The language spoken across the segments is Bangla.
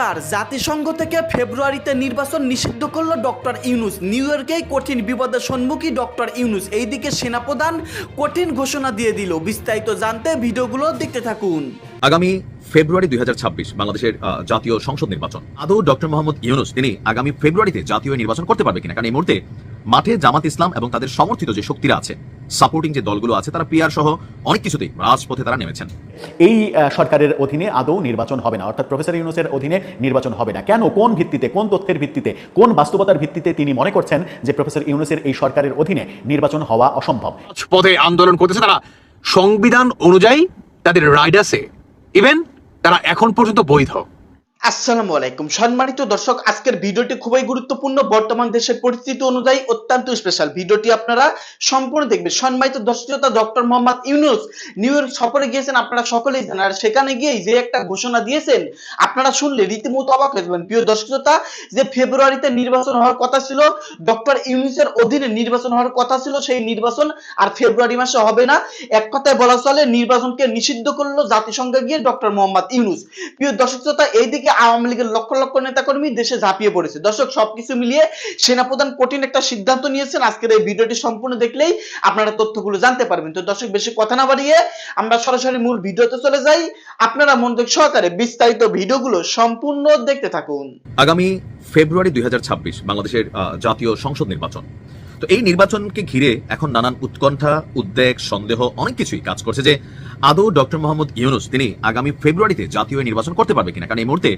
এবার জাতিসংঘ থেকে ফেব্রুয়ারিতে নির্বাচন নিষিদ্ধ করল ডক্টর ইউনুস। নিউ ইয়র্কেই কঠিন বিপদের সম্মুখী ডক্টর ইউনুস। এইদিকে সেনাপ্রধান কঠিন ঘোষণা দিয়ে দিল। বিস্তারিত জানতে ভিডিওগুলো দেখতে থাকুন। আগামী ফেব্রুয়ারি দুই হাজার ছাব্বিশ বাংলাদেশের জাতীয় সংসদ নির্বাচন। আদৌ ডক্টর মোহাম্মদ ইউনুস তিনি আগামী ফেব্রুয়ারিতে জাতীয় নির্বাচন করতে পারবে কিনা? কারণ এই মুহূর্তে মাঠে জামাত ইসলাম এবং তাদের সমর্থিত যে শক্তিরা আছে সাপোর্টিং যে দলগুলো আছে তারা পিআর সহ অনেক কিছুতেই রাজপথে তারা নেমেছেন। এই সরকারের অধীনে আদৌ নির্বাচন হবে না। অর্থাৎ প্রফেসর ইউনুসের অধীনে নির্বাচন হবে না। কেন? কোন ভিত্তিতে? কোন তথ্যের ভিত্তিতে? কোন বাস্তবতার ভিত্তিতে তিনি মনে করছেন যে প্রফেসর ইউনুসের এই সরকারের অধীনে নির্বাচন হওয়া অসম্ভব? পদে আন্দোলন করতেছে তারা। সংবিধান অনুযায়ী তাদের আছে ইভেন তারা এখন পর্যন্ত বৈধ। আসসালামু আলাইকুম। সম্মানিত দর্শক, আজকের ভিডিওটি খুবই গুরুত্বপূর্ণ। বর্তমান দেশের পরিস্থিতি অনুযায়ী অত্যন্ত স্পেশাল ভিডিওটি আপনারা সম্পূর্ণ দেখবেন। সম্মানিত দর্শকতা doctor Muhammad Yunus New York সফরে গিয়েছেন আপনারা সকলেই জানেন। আর সেখানে গিয়ে যে একটা ঘোষণা দিয়েছেন, আপনারা শুনলে রীতিমতো অবাক হয়ে যাবেন। প্রিয় দর্শকতা, যে ফেব্রুয়ারিতে নির্বাচন হওয়ার কথা ছিল ডক্টর ইউনুসের অধীনে নির্বাচন হওয়ার কথা ছিল, সেই নির্বাচন আর ফেব্রুয়ারি মাসে হবে না। এক কথায় বলা চলে, নির্বাচনকে নিষিদ্ধ করল জাতিসংঘে গিয়ে ডক্টর মোহাম্মদ ইউনুস। প্রিয় দর্শক শ্রোতা এইদিকে আওয়ামী লীগের লক্ষ লক্ষ নেতাকর্মী দেশে ঝাঁপিয়ে পড়েছে। দর্শক, সবকিছু মিলিয়ে সেনাপ্রধান কঠিন একটা সিদ্ধান্ত নিয়েছেন। আজকের এই ভিডিওটি সম্পূর্ণ দেখলেই আপনারা তথ্যগুলো জানতে পারবেন। তো দর্শক, বেশি কথা না বাড়িয়ে আমরা সরাসরি মূল ভিডিওতে চলে যাই। আপনারা মনোযোগ সহকারে বিস্তারিত ভিডিওগুলো সম্পূর্ণ দেখতে থাকুন। আগামী ফেব্রুয়ারি দুই হাজার ছাব্বিশ, বাংলাদেশের জাতীয় সংসদ নির্বাচন। তো এই নির্বাচনকে ঘিরে এখন নানান উৎকণ্ঠা, উদ্বেগ, সন্দেহ অনেক কিছুই কাজ করছে যে আদৌ ডক্টর মোহাম্মদ ইউনুস, তিনি আগামী ফেব্রুয়ারিতে জাতীয় নির্বাচন করতে পারবে কিনা? কারণ এই মুহূর্তে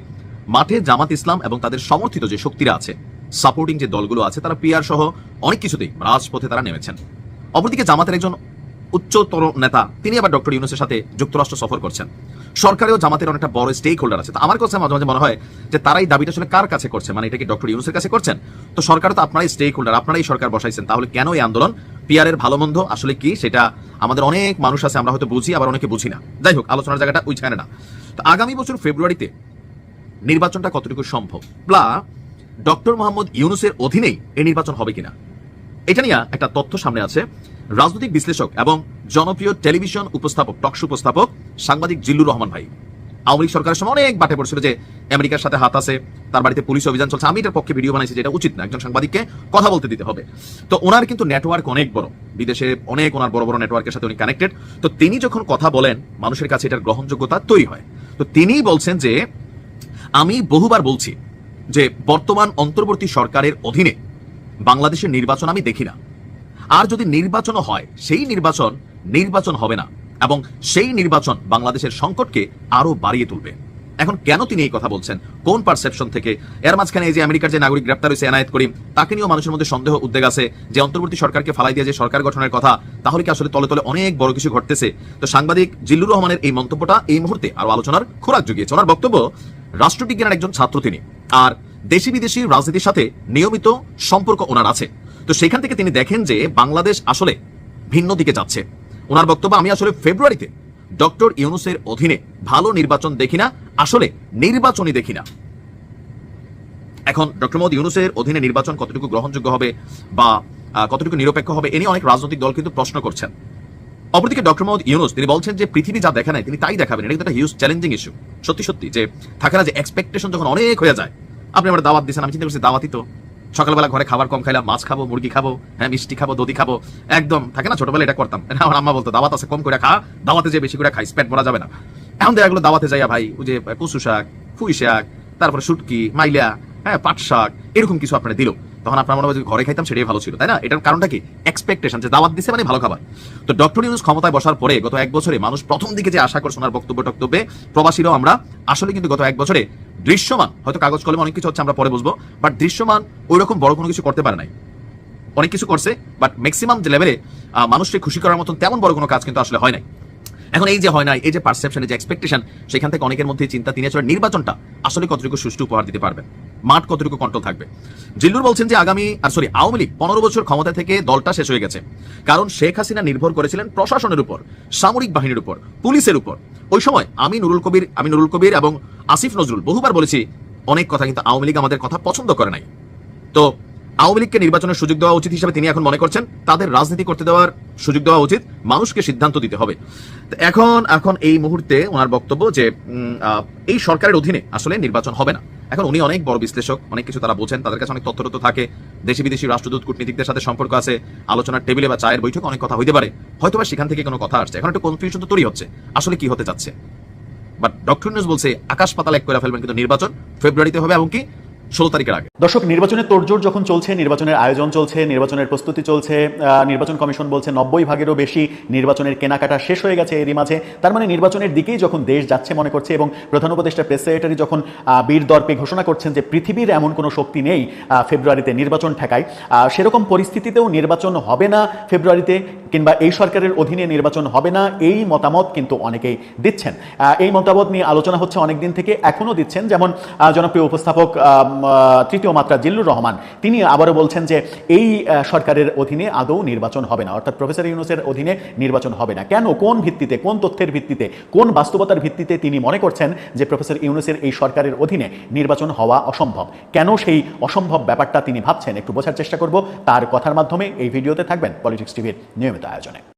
মাঠে জামাত ইসলাম এবং তাদের সমর্থিত যে শক্তিরা আছে সাপোর্টিং যে দলগুলো আছে, তারা পিআর সহ অনেক কিছুতেই রাজপথে তারা নেমেছেন। অপরদিকে জামাতের একজন উচ্চতর নেতা, তিনি আবার ডক্টর ইউনুসের সাথে যুক্তরাষ্ট্র সফর করছেন। সরকারেও জামাতের অনেকটা বড় স্টেক হোল্ডার আছে। তো আমার কাছে মাঝে মাঝে মনে হয় যে তারা এই দাবিটা আসলে কার কাছে করছে? মানে এটা কি ডক্টর ইউনুসের কাছে করছেন? তো সরকার তো আপনারাই স্টেক হোল্ডার আপনারাই সরকার বসাইছেন। তাহলে কেন এই আন্দোলন? পিআর এর ভালো মন্দ আসলে কি? সেটা আমাদের অনেক মানুষ আছে, আমরা হয়তো বুঝি, আবার অনেকে বুঝি না। যাই হোক, আলোচনার জায়গাটা ওইখানে না। তো আগামী বছর ফেব্রুয়ারিতে নির্বাচনটা কতটুকু সম্ভব? প্লা, ডক্টর মোহাম্মদ ইউনুসের অধীনেই এই নির্বাচন হবে কিনা? এটা নিয়ে একটা তথ্য সামনে আছে। রাজনৈতিক বিশ্লেষক এবং জনপ্রিয় টেলিভিশন উপস্থাপক টকশো উপস্থাপক সাংবাদিক জিল্লুর রহমান ভাই। আওয়ামী লীগ সরকারের সময় অনেক বাটে পড়ছিল যে আমেরিকার সাথে হাত আছে, তার বাড়িতে পুলিশ অভিযান চলছে। আমি এটার পক্ষে ভিডিও বানাইছি যেটা উচিত না, একজন সাংবাদিককে কথা বলতে দিতে হবে। তো ওনার কিন্তু নেটওয়ার্ক অনেক বড়। বিদেশে অনেক ওনার বড় বড় নেটওয়ার্কের সাথে উনি কানেক্টেড তো তিনি যখন কথা বলেন, মানুষের কাছে এটার গ্রহণযোগ্যতা তৈরি হয়। তো তিনি বলছেন যে, আমি বহুবার বলছি যে বর্তমান অন্তর্বর্তী সরকারের অধীনে বাংলাদেশের নির্বাচন আমি দেখি না। আর যদি নির্বাচনও হয়, সেই নির্বাচন নির্বাচন হবে না, এবং সেই নির্বাচন বাংলাদেশের সংকটকে আরও বাড়িয়ে তুলবে। এখন কেন তিনি এই কথা বলছেন? কোন পারসেপশন থেকে? এর মাঝখানে এই যে আমেরিকার যে নাগরিক গ্রেপ্তার হয়েছে এনায়েত করিম, তাকে নিয়েও মানুষের মধ্যে সন্দেহ উদ্বেগ আছে যে অন্তর্বর্তী সরকারকে ফালাই দিয়ে যে সরকার গঠনের কথা, তাহলে কি আসলে তলে তলে অনেক বড় কিছু ঘটতেছে? তো সাংবাদিক জিল্লুর রহমানের এই মন্তব্যটা এই মুহূর্তে আরও আলোচনার খোরাক জুগিয়েছে। ওনার বক্তব্য, রাষ্ট্রবিজ্ঞানের একজন ছাত্র তিনি, আর দেশি বিদেশি রাজনীতির সাথে নিয়মিত সম্পর্ক ওনার আছে। তো সেখান থেকে তিনি দেখেন যে বাংলাদেশ আসলে ভিন্ন দিকে যাচ্ছে। ওনার বক্তব্য, আমি আসলে ফেব্রুয়ারিতে ডক্টর ইউনুসের অধীনে ভালো নির্বাচন দেখি না, আসলে নির্বাচনই দেখি না। এখন ডক্টর মোহাম্মদ ইউনুসের অধীনে নির্বাচন কতটুকু গ্রহণযোগ্য হবে বা কতটুকু নিরপেক্ষ হবে, এ নিয়ে অনেক রাজনৈতিক দল কিন্তু প্রশ্ন করছেন। অপরদিকে ডক্টর মোহাম্মদ ইউনুস, তিনি বলছেন যে পৃথিবী যা দেখা নাই, তিনি তাই দেখাবেন। এটা একটা হিউজ চ্যালেঞ্জিং ইস্যু সত্যি সত্যি, যে থাকে না যে এক্সপেকটেশন যখন অনেক হয়ে যায়, আপনি আমার দাওয়াত দিয়েছেন আমি চিন্তা করছি দাওয়াতই তো সকালবেলা ঘরে খাবার কম খাইলাম, মাছ খাব, মুরগি খাব হ্যাঁ মিষ্টি খাব, দধি খাব, একদম থাকে না ছোটবেলা এটা করতাম। আমার আম্মা বলতো, দাওয়াত আছে, কম করে খা, দাওয়াতে যে বেশি করে খাই, পেট ভরা যাবে না। এখন দেখা গেলো, দাওয়াতে যাইয়া ভাই, ওই যে, কচু শাক ফুই শাক, তারপরে শুটকি, মাইলা হ্যাঁ পাট শাক, এরকম কিছু আপনার দিল। তখন আপনার মনে হয় ঘরে খাইতাম, সেটাই ভালো ছিল, তাই না? এটার কারণটা কি? এক্সপেকটেশন যে দাওয়াত দিছে মানে ভালো খাবার। তো ডক্টর ইউনুস ক্ষমতায় বসার পরে গত এক বছরে মানুষ প্রথম দিকে যে আশা করছে ওনার বক্তব্য টক্তব্যে প্রবাসীরাও আমরা আসলে কিন্তু গত এক বছরে দৃশ্যমান। হয়তো কাগজ, কলমে, অনেক কিছু হচ্ছে, আমরা পরে বুঝব। বাট দৃশ্যমান ওই রকম বড় কোনো কিছু করতে পারে নাই। অনেক কিছু করছে বাট ম্যাক্সিমাম যে লেভেলে মানুষকে খুশি করার মতন তেমন বড় কোনো কাজ কিন্তু আসলে হয় নাই। এখন এই যে হয় না এই যে পারসেপশন যে এক্সপেকটেশন সেখান থেকে অনেকের মধ্যে চিন্তা তিনি আসলে নির্বাচনটা আসলে কতটুকু সুষ্ঠু উপহার দিতে পারবেন? মাঠ কতটুকু কন্ট্রোল থাকবে? জিল্লুর বলছেন যে আগামী আর সরি আওয়ামী লীগ পনেরো বছর ক্ষমতা থেকে দলটা শেষ হয়ে গেছে। কারণ শেখ হাসিনা নির্ভর করেছিলেন প্রশাসনের উপর, সামরিক বাহিনীর উপর, পুলিশের উপর। ওই সময় আমি নুরুল কবির, আমি নুরুল কবির এবং আসিফ নজরুল বহুবার বলেছি, অনেক কথা কিন্তু আওয়ামী লীগ আমাদের কথা পছন্দ করে নাই। তো আওয়ামী লীগকে নির্বাচনের সুযোগ দেওয়া উচিত হিসেবে তিনি এখন মনে করছেন, তাদের রাজনীতি করতে দেওয়ার সুযোগ দেওয়া উচিত, মানুষকে সিদ্ধান্ত দিতে হবে। এখন এখন এই মুহূর্তে ওনার বক্তব্য যে এই সরকারের অধীনে আসলে নির্বাচন হবে না। এখন উনি অনেক বড় বিশ্লেষক, অনেক কিছু তারা বোঝেন, তাদের কাছে অনেক তথ্য তথ্য থাকে, দেশি বিদেশি রাষ্ট্রদূত কূটনীতিকদের সাথে সম্পর্ক আছে, আলোচনার টেবিলে বা চায়ের বৈঠকে অনেক কথা হইতে পারে। হয়তো বা সেখান থেকে কোনো কথা আসছে। এখন একটা কনফিউশন তো তৈরি হচ্ছে, আসলে কি হতে যাচ্ছে? বাট ডক্টর নিউজ বলছে, আকাশ পাতাল এক করে ফেলবেন কিন্তু নির্বাচন, ফেব্রুয়ারিতে হবে এবং কি? ষোলো তারিখের আগে। দর্শক নির্বাচনের তোড়জোড় যখন চলছে, নির্বাচনের আয়োজন চলছে, নির্বাচনের প্রস্তুতি চলছে নির্বাচন কমিশন বলছে নব্বই ভাগেরও বেশি নির্বাচনের কেনাকাটা শেষ হয়ে গেছে এরই মাঝে। তার মানে নির্বাচনের দিকেই যখন দেশ যাচ্ছে মনে করছে এবং প্রধান উপদেষ্টা প্রেস সেক্রেটারি যখন বীর দর্পে ঘোষণা করছেন যে পৃথিবীর এমন কোনো শক্তি নেই ফেব্রুয়ারিতে নির্বাচন ঠেকায় সেরকম পরিস্থিতিতেও নির্বাচন হবে না ফেব্রুয়ারিতে। কিংবা এই সরকারের অধীনে নির্বাচন হবে না, এই মতামত কিন্তু অনেকেই দিচ্ছেন। এই মতামত নিয়ে আলোচনা হচ্ছে অনেক দিন থেকে, এখনও দিচ্ছেন। যেমন জনপ্রিয় উপস্থাপক তৃতীয় মাত্রা জিল্লুর রহমান, তিনি আবারও বলছেন যে এই সরকারের অধীনে আদৌ নির্বাচন হবে না, অর্থাৎ প্রফেসর ইউনুসের অধীনে নির্বাচন হবে না। কেন? কোন ভিত্তিতে? কোন তথ্যের ভিত্তিতে? কোন বাস্তবতার ভিত্তিতে তিনি মনে করছেন যে প্রফেসর ইউনুসের এই সরকারের অধীনে নির্বাচন হওয়া অসম্ভব? কেন সেই অসম্ভব ব্যাপারটা তিনি ভাবছেন? একটু বোঝার চেষ্টা করব। তার কথার মাধ্যমে এই ভিডিওতে থাকবেন পলিটিক্স টিভির নিয়মিত। আয়োজনে।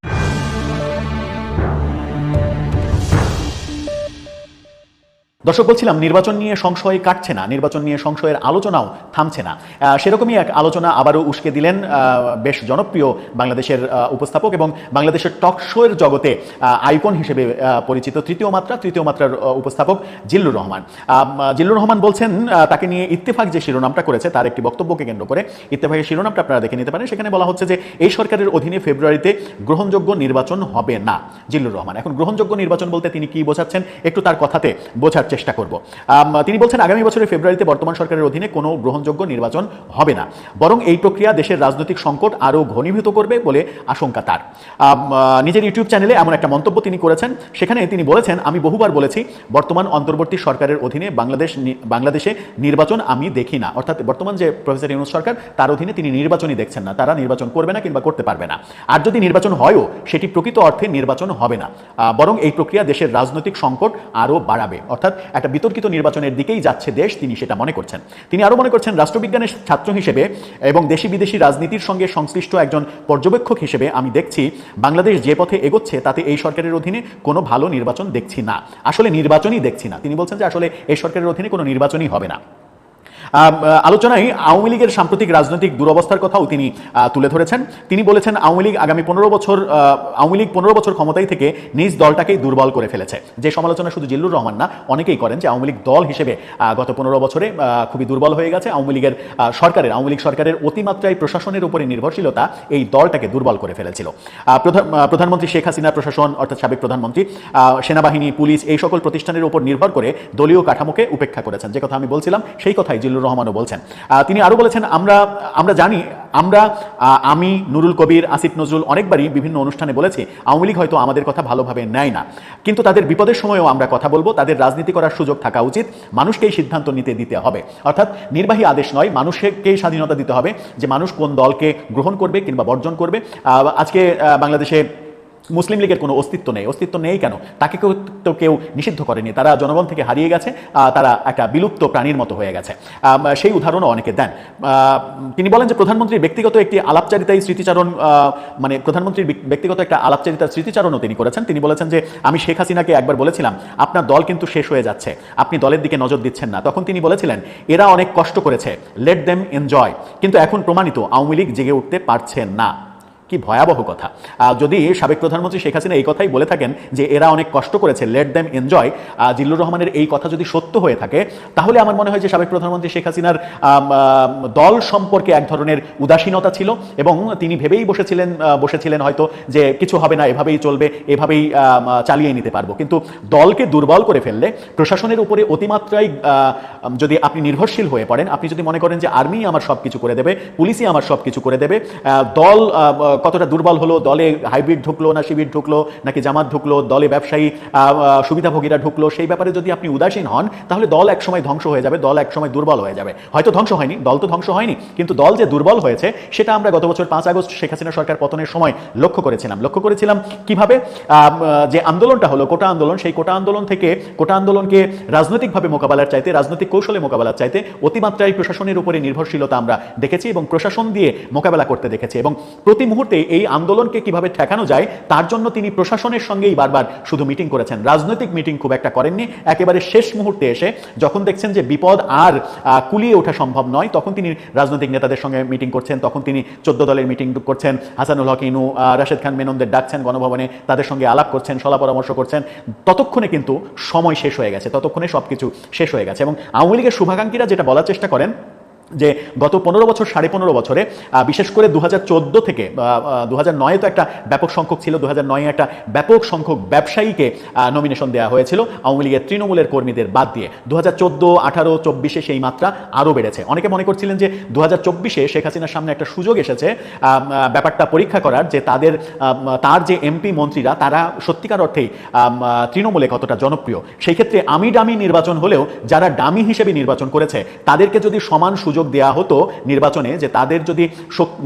দর্শক, বলছিলাম নির্বাচন নিয়ে সংশয় কাটছে না, নির্বাচন নিয়ে সংশয়ের আলোচনাও থামছে না। সেরকমই এক আলোচনা আবারও উস্কে দিলেন বেশ জনপ্রিয় বাংলাদেশের উপস্থাপক এবং বাংলাদেশের টক শোয়ের জগতে আইকন হিসেবে পরিচিত তৃতীয় মাত্রা, তৃতীয় মাত্রার উপস্থাপক জিল্লুর রহমান। জিল্লুর রহমান বলছেন তাকে নিয়ে ইত্তেফাক যে শিরোনামটা করেছে তার একটি বক্তব্যকে কেন্দ্র করে। ইত্তেফাকের শিরোনামটা আপনারা দেখে নিতে পারেন। সেখানে বলা হচ্ছে যে, এই সরকারের অধীনে ফেব্রুয়ারিতে গ্রহণযোগ্য নির্বাচন হবে না, জিল্লুর রহমান। এখন গ্রহণযোগ্য নির্বাচন বলতে তিনি কি বোঝাচ্ছেন, একটু তার কথাতে বোঝার চেষ্টা করব। তিনি বলছেন, আগামী বছরের ফেব্রুয়ারিতে বর্তমান সরকারের অধীনে কোনো গ্রহণযোগ্য নির্বাচন হবে না। বরং এই প্রক্রিয়া দেশের রাজনৈতিক সংকট আরও ঘনীভূত করবে বলে আশঙ্কা তার। নিজের ইউটিউব চ্যানেলে এমন একটা মন্তব্য তিনি করেছেন। সেখানে তিনি বলেছেন, আমি বহুবার বলেছি, বর্তমান অন্তর্বর্তী সরকারের অধীনে বাংলাদেশ বাংলাদেশে নির্বাচন আমি দেখি না। অর্থাৎ বর্তমান যে প্রফেসর ইউনুস সরকার, তার অধীনে তিনি নির্বাচনই দেখছেন না। তারা নির্বাচন করবে না কিংবা করতে পারবে না। আর যদি নির্বাচন হয়ও, সেটি প্রকৃত অর্থে নির্বাচন হবে না। বরং এই প্রক্রিয়া দেশের রাজনৈতিক সংকট আরও বাড়াবে। অর্থাৎ একটা বিতর্কিত নির্বাচনের দিকেই যাচ্ছে দেশ, তিনি সেটা মনে করছেন। তিনি আরও মনে করছেন, রাষ্ট্রবিজ্ঞানের ছাত্র হিসেবে এবং দেশি বিদেশি রাজনীতির সঙ্গে সংশ্লিষ্ট একজন পর্যবেক্ষক হিসেবে আমি দেখছি, বাংলাদেশ যে পথে এগোচ্ছে তাতে এই সরকারের অধীনে কোনো ভালো নির্বাচন দেখছি না। আসলে নির্বাচনই দেখছি না। তিনি বলছেন যে আসলে এই সরকারের অধীনে কোনো নির্বাচনই হবে না। আলোচনায় আওয়ামী লীগের সাম্প্রতিক রাজনৈতিক দুরবস্থার কথাও তিনি তুলে ধরেছেন। তিনি বলেছেন, আওয়ামী লীগ আগামী পনেরো বছর আওয়ামী লীগ পনেরো বছর ক্ষমতায় থেকে নিজ দলটাকেই দুর্বল করে ফেলেছে। যে সমালোচনা শুধু জিল্লুর রহমান না, অনেকেই করেন যে আওয়ামী লীগ দল হিসেবে গত পনেরো বছরে খুবই দুর্বল হয়ে গেছে। আওয়ামী লীগের সরকারের, আওয়ামী লীগ সরকারের অতিমাত্রায় প্রশাসনের উপরে নির্ভরশীলতা এই দলটাকে দুর্বল করে ফেলেছিল। প্রধানমন্ত্রী শেখ হাসিনার প্রশাসন, অর্থাৎ সাবেক প্রধানমন্ত্রী সেনাবাহিনী, পুলিশ এই সকল প্রতিষ্ঠানের উপর নির্ভর করে দলীয় কাঠামোকে উপেক্ষা করেছেন। যে কথা আমি বলছিলাম, সেই কথাই জিল্লুর রহমানও বলছেন। তিনি আরও বলেছেন, আমরা আমরা জানি, আমরা আমি, নুরুল কবির, আসিফ নজরুল অনেকবারই বিভিন্ন অনুষ্ঠানে বলেছি, আওয়ামী লীগ হয়তো আমাদের কথা ভালোভাবে নেয় না। কিন্তু তাদের বিপদের সময়ও আমরা কথা বলব, তাদের রাজনীতি করার সুযোগ থাকা উচিত, মানুষকেই সিদ্ধান্ত নিতে দিতে হবে। অর্থাৎ নির্বাহী আদেশ নয়, মানুষকেই স্বাধীনতা দিতে হবে যে মানুষ কোন দলকে গ্রহণ করবে কিংবা বর্জন করবে। আজকে বাংলাদেশে মুসলিম লীগের কোনো অস্তিত্ব নেই। অস্তিত্ব নেই কেন? তাকে কেউ তো কেউ নিষিদ্ধ করেনি। তারা জনগণ থেকে হারিয়ে গেছে তারা একটা বিলুপ্ত প্রাণীর মতো হয়ে গেছে। সেই উদাহরণও অনেকে দেন। তিনি বলেন যে প্রধানমন্ত্রীর ব্যক্তিগত একটি আলাপচারিতায় স্মৃতিচারণ মানে প্রধানমন্ত্রীর ব্যক্তিগত একটা আলাপচারিতার স্মৃতিচারণও তিনি করেছেন। তিনি বলেছেন যে, আমি শেখ হাসিনাকে একবার বলেছিলাম, আপনার দল কিন্তু শেষ হয়ে যাচ্ছে। আপনি দলের দিকে নজর দিচ্ছেন না। তখন তিনি বলেছিলেন, এরা অনেক কষ্ট করেছে। লেট দেম এনজয় কিন্তু এখন প্রমাণিত, আওয়ামী লীগ জেগে উঠতে পারছেন না। কি ভয়াবহ কথা। যদি সাবেক প্রধানমন্ত্রী শেখ হাসিনা এই কথাই বলে থাকেন যে এরা অনেক কষ্ট করেছে লেট দ্যাম এনজয় জিল্লুর রহমানের এই কথা যদি সত্য হয়ে থাকে, তাহলে আমার মনে হয় যে সাবেক প্রধানমন্ত্রী শেখ হাসিনার দল সম্পর্কে এক ধরনের উদাসীনতা ছিল এবং তিনি ভেবেই বসেছিলেন বসেছিলেন হয়তো যে কিছু হবে না, এভাবেই চলবে, এভাবেই চালিয়ে নিতে পারব। কিন্তু দলকে দুর্বল করে ফেললে প্রশাসনের উপরে অতিমাত্রায় যদি আপনি নির্ভরশীল হয়ে পড়েন, আপনি যদি মনে করেন যে আর্মি আমার সব কিছু করে দেবে, পুলিশই আমার সব কিছু করে দেবে দল কতটা দুর্বল হলো, দলে হাইব্রিড ঢুকলো না শিবির ঢুকলো, নাকি জামাত ঢুকলো, দলে ব্যবসায়ী সুবিধাভোগীরা ঢুকলো, সেই ব্যাপারে যদি আপনি উদাসীন হন, তাহলে দল একসময় ধ্বংস হয়ে যাবে, দল একসময় দুর্বল হয়ে যাবে। হয়তো ধ্বংস হয়নি, দল তো ধ্বংস হয়নি, কিন্তু দল যে দুর্বল হয়েছে, সেটা আমরা গত বছর পাঁচ আগস্ট শেখ হাসিনা সরকার পতনের সময় লক্ষ্য করেছিলাম। লক্ষ্য করেছিলাম কীভাবে? যে আন্দোলনটা হলো, কোটা আন্দোলন, সেই কোটা আন্দোলন থেকে, কোটা আন্দোলনকে রাজনৈতিকভাবে মোকাবেলার চাইতে, রাজনৈতিক কৌশলে মোকাবেলার চাইতে, অতিমাত্রায় প্রশাসনের উপরে নির্ভরশীলতা আমরা দেখেছি এবং প্রশাসন দিয়ে মোকাবেলা করতে দেখেছি এবং প্রতি মুহূর্তে এই আন্দোলনকে কীভাবে ঠেকানো যায়, তার জন্য তিনি প্রশাসনের সঙ্গেই বারবার শুধু মিটিং করেছেন। রাজনৈতিক মিটিং খুব একটা করেননি। একেবারে শেষ মুহূর্তে এসে যখন দেখছেন যে বিপদ আর কুলিয়ে ওঠা সম্ভব নয়, তখন তিনি রাজনৈতিক নেতাদের সঙ্গে মিটিং করছেন, তখন তিনি চোদ্দ দলের মিটিং করছেন, হাসানুল হক, ইনু রাশেদ খান, মেননদের ডাকছেন, গণভবনে তাদের সঙ্গে আলাপ করছেন সলা পরামর্শ করছেন। ততক্ষণে কিন্তু সময় শেষ হয়ে গেছে, ততক্ষণে সবকিছু শেষ হয়ে গেছে এবং আওয়ামী লীগের শুভাকাঙ্ক্ষীরা যেটা বলার চেষ্টা করেন যে গত পনেরো বছর, সাড়ে পনেরো বছরে বিশেষ করে দু চোদ্দ থেকে দু হাজার নয়ে তো একটা ব্যাপক সংখ্যক ছিল দু হাজার নয়ে একটা ব্যাপক সংখ্যক ব্যবসায়ীকে নমিনেশন দেওয়া হয়েছিল। আওয়ামী লীগের তৃণমূলের কর্মীদের বাদ দিয়ে দু হাজার চোদ্দ, আঠারো, চব্বিশে সেই মাত্রা আরও বেড়েছে। অনেকে মনে করছিলেন যে দু হাজার চব্বিশে শেখ হাসিনার সামনে একটা সুযোগ এসেছে ব্যাপারটা পরীক্ষা করার যে তাদের তার যে এমপি মন্ত্রীরা, তারা সত্যিকার অর্থেই তৃণমূলে কতটা জনপ্রিয়। সেই ক্ষেত্রে আমি ডামি নির্বাচন হলেও যারা ডামি হিসেবে নির্বাচন করেছে, তাদেরকে যদি সমান সুযোগ দেওয়া হতো নির্বাচনে যে তাদের যদি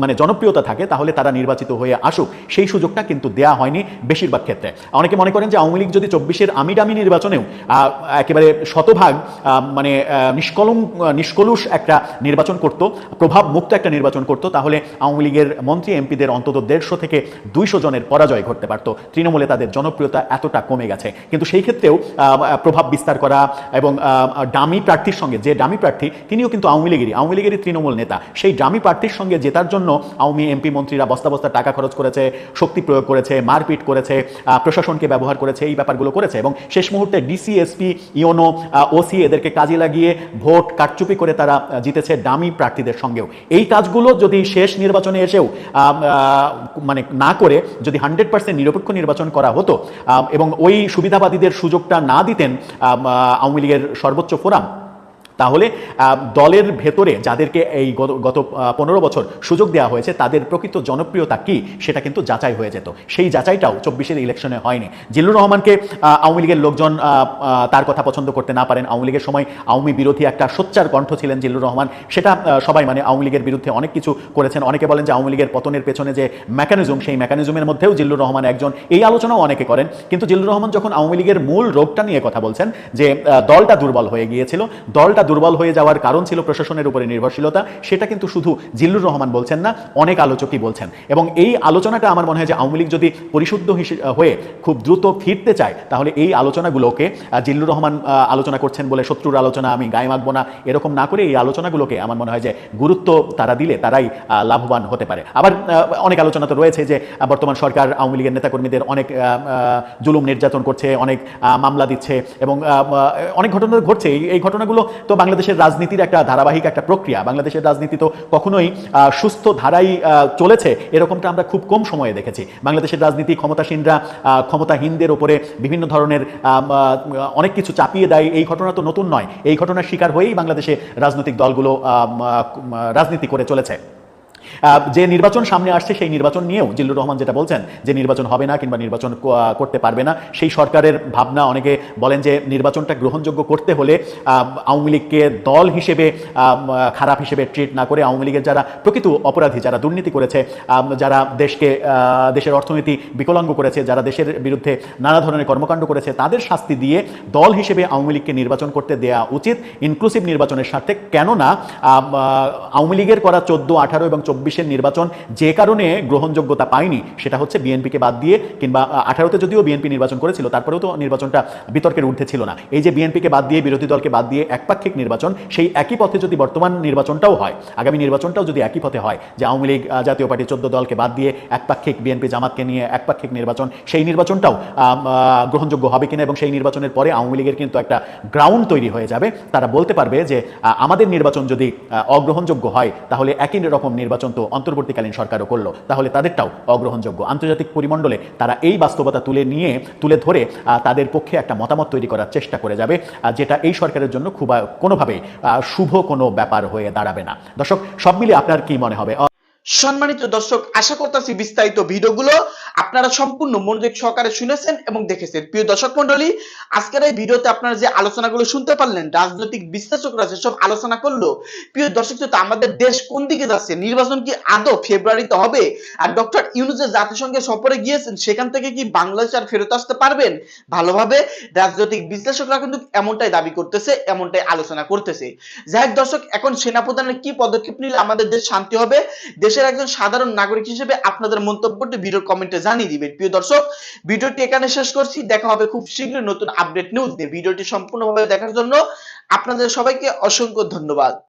মানে জনপ্রিয়তা থাকে, তাহলে তারা নির্বাচিত হয়ে আসুক। সেই সুযোগটা কিন্তু দেয়া হয়নি বেশিরভাগ ক্ষেত্রে। অনেকে মনে করেন যে আওয়ামী লীগ যদি চব্বিশের আমি ডামি নির্বাচনেও একেবারে শতভাগ মানে নিষ্কলম নিষ্কলুষ একটা নির্বাচন করত প্রভাব মুক্ত একটা নির্বাচন করত, তাহলে আওয়ামী লীগের মন্ত্রী, এমপিদের অন্তত দেড়শো থেকে দুইশো জনের পরাজয় ঘটতে পারত। তৃণমূলে তাদের জনপ্রিয়তা এতটা কমে গেছে। কিন্তু সেই ক্ষেত্রেও প্রভাব বিস্তার করা এবং ডামি প্রার্থীর সঙ্গে, যে ডামি প্রার্থী, তিনিও কিন্তু আওয়ামী লীগেরই। আওয়ামী লীগেরই তৃণমূল নেতা। সেই ডামি প্রার্থীর সঙ্গে জেতার জন্য আওয়ামী এমপি মন্ত্রীরা বস্তা বস্তা টাকা খরচ করেছে, শক্তি প্রয়োগ করেছে, মারপিট করেছে প্রশাসনকে ব্যবহার করেছে, এই ব্যাপারগুলো করেছে এবং শেষ মুহূর্তে ডিসি এসপি ইওনো ওসি এদেরকে কাজে লাগিয়ে ভোট কারচুপি করে তারা জিতেছে ডামি প্রার্থীদের সঙ্গেও। এই কাজগুলো যদি শেষ নির্বাচনে এসেও মানে না করে, যদি হান্ড্রেড পার্সেন্ট নিরপেক্ষ নির্বাচন করা হতো এবং ওই সুবিধাবাদীদের সুযোগটা না দিতেন আওয়ামী লীগের সর্বোচ্চ ফোরাম তাহলে দলের ভেতরে যাদেরকে এই গত পনেরো বছর সুযোগ দেওয়া হয়েছে, তাদের প্রকৃত জনপ্রিয়তা কি? সেটা কিন্তু যাচাই হয়ে যেত। সেই যাচাইটাও চব্বিশের ইলেকশনে হয়নি। জিল্লুর রহমানকে আওয়ামী লীগের লোকজন তার কথা পছন্দ করতে না পারেন। আওয়ামী লীগের সময় আওয়ামী বিরোধী একটা সোচ্চার কণ্ঠ ছিলেন জিল্লুর রহমান। সেটা সবাই মানে আওয়ামী লীগের বিরুদ্ধে অনেক কিছু করেছেন। অনেকে বলেন যে আওয়ামী লীগের পতনের পেছনে যে মেকানিজম সেই মেকানিজমের মধ্যেও জিল্লুর রহমান একজন। এই আলোচনাও অনেকে করেন। কিন্তু জিল্লুর রহমান যখন আওয়ামী লীগের মূল রোগটা নিয়ে কথা বলছেন, যে দলটা দুর্বল হয়ে গিয়েছিল, দলটা দুর্বল হয়ে যাওয়ার কারণ ছিল প্রশাসনের উপরে নির্ভরশীলতা। সেটা কিন্তু শুধু জিল্লুর রহমান বলছেন না, অনেক আলোচকই বলছেন। এবং এই আলোচনাটা আমার মনে হয় যে আওয়ামী লীগ যদি পরিশুদ্ধ হয়ে খুব দ্রুত ফিরতে চায়, তাহলে এই আলোচনাগুলোকে জিল্লুর রহমান আলোচনা করছেন বলে শত্রুর আলোচনা, আমি গায়ে মাখবো না, এরকম না করে এই আলোচনাগুলোকে আমার মনে হয় যে গুরুত্ব তারা দিলে তারাই লাভবান হতে পারে। আবার অনেক আলোচনা তো রয়েছে যে বর্তমান সরকার আওয়ামী লীগের নেতাকর্মীদের অনেক জুলুম নির্যাতন করছে, অনেক মামলা দিচ্ছে এবং অনেক ঘটনা ঘটছে। এই ঘটনাগুলো তো বাংলাদেশের রাজনীতির একটা ধারাবাহিক একটা প্রক্রিয়া। বাংলাদেশের রাজনীতি তো কখনোই সুস্থ ধারাই চলেছে। এরকমটা আমরা খুব কম সময়ে দেখেছি। বাংলাদেশের রাজনীতি ক্ষমতাসীনরা ক্ষমতাহীনদের ওপরে বিভিন্ন ধরনের অনেক কিছু চাপিয়ে দেয়। এই ঘটনা তো নতুন নয়। এই ঘটনার শিকার হয়েই বাংলাদেশে রাজনৈতিক দলগুলো রাজনীতি করে চলেছে। যে নির্বাচন সামনে আসছে, সেই নির্বাচন নিয়েও জিল্লুর রহমান যেটা বলছেন, যে নির্বাচন হবে না কিংবা নির্বাচন করতে পারবে না, সেই সরকারের ভাবনা অনেকে বলেন যে নির্বাচনটা গ্রহণযোগ্য করতে হলে আওয়ামী লীগকে দল হিসেবে খারাপ হিসেবে ট্রিট না করে আওয়ামী লীগের যারা প্রকৃত অপরাধী, যারা দুর্নীতি করেছে যারা দেশকে দেশের অর্থনীতি বিকলাঙ্গ করেছে, যারা দেশের বিরুদ্ধে নানা ধরনের কর্মকাণ্ড করেছে, তাদের শাস্তি দিয়ে দল হিসেবে আওয়ামী লীগকে নির্বাচন করতে দেয়া উচিত ইনক্লুসিভ নির্বাচনের স্বার্থে। কেননা আওয়ামী লীগের করা চোদ্দ, আঠারো এবং চব্বিশের নির্বাচন যে কারণে গ্রহণযোগ্যতা পায়নি, সেটা হচ্ছে বিএনপিকে বাদ দিয়ে কিংবা আঠারোতে যদিও বিএনপি নির্বাচন করেছিল, তারপরেও তো নির্বাচনটা বিতর্কের ঊর্ধ্বে ছিল না। এই যে বিএনপিকে বাদ দিয়ে, বিরোধী দলকে বাদ দিয়ে একপাক্ষিক নির্বাচন, সেই একই পথে যদি বর্তমান নির্বাচনটাও হয়, আগামী নির্বাচনটাও যদি একই পথে হয়, যে আওয়ামী লীগ জাতীয় পার্টি চোদ্দ দলকে বাদ দিয়ে একপাক্ষিক বিএনপি জামাতকে নিয়ে একপাক্ষিক নির্বাচন, সেই নির্বাচনটাও গ্রহণযোগ্য হবে কিনা এবং সেই নির্বাচনের পরে আওয়ামী লীগের কিন্তু একটা গ্রাউন্ড তৈরি হয়ে যাবে। তারা বলতে পারবে যে আমাদের নির্বাচন যদি অগ্রহণযোগ্য হয়, তাহলে একই রকম নির্বাচন তো অন্তর্বর্তীকালীন সরকারও করল। তাহলে তাদেরটাও অগ্রহণযোগ্য। আন্তর্জাতিক পরিমণ্ডলে তারা এই বাস্তবতা তুলে নিয়ে, তুলে ধরে তাদের পক্ষে একটা মতামত তৈরি করার চেষ্টা করে যাবে যেটা এই সরকারের জন্য খুব কোনোভাবে শুভ কোনো ব্যাপার হয়ে দাঁড়াবে না। দর্শক, সব মিলিয়ে আপনার কি মনে হবে? সম্মানিত দর্শক আশা করতেছি বিস্তারিত ভিডিওগুলো আপনারা সম্পূর্ণ মনোযোগ সহকারে শুনেছেন এবং দেখেছেন। প্রিয় দর্শক মন্ডলী আজকের এই ভিডিওতে আপনারা যে আলোচনাগুলো শুনতে পারলেন রাজনৈতিক বিশ্লেষকরা যেসব আলোচনা করল প্রিয় দর্শক শ্রোতা, আমাদের দেশ কোন দিকে যাচ্ছে? নির্বাচন কি আদৌ ফেব্রুয়ারিতে হবে? আর ডক্টর ইউনুস জাতিসংঘে সফরে গিয়েছেন সেখান থেকে কি বাংলাদেশ আর ফেরত আসতে পারবেন? ভালোভাবে রাজনৈতিক বিশ্লেষকরা কিন্তু এমনটাই দাবি করতেছে এমনটাই আলোচনা করতেছে। যাই হোক দর্শক এখন সেনাপ্রধানের কি পদক্ষেপ নিলে আমাদের দেশ শান্তি হবে? দেশের একজন সাধারণ নাগরিক হিসেবে আপনাদের মন্তব্যটি ভিডিওর কমেন্টে জানিয়ে দিবেন। প্রিয় দর্শক, ভিডিওটি এখানে শেষ করছি। দেখা হবে খুব শীঘ্রই নতুন আপডেট নিউজ নিয়ে। ভিডিওটি সম্পূর্ণভাবে দেখার জন্য আপনাদের সবাইকে অসংখ্য ধন্যবাদ।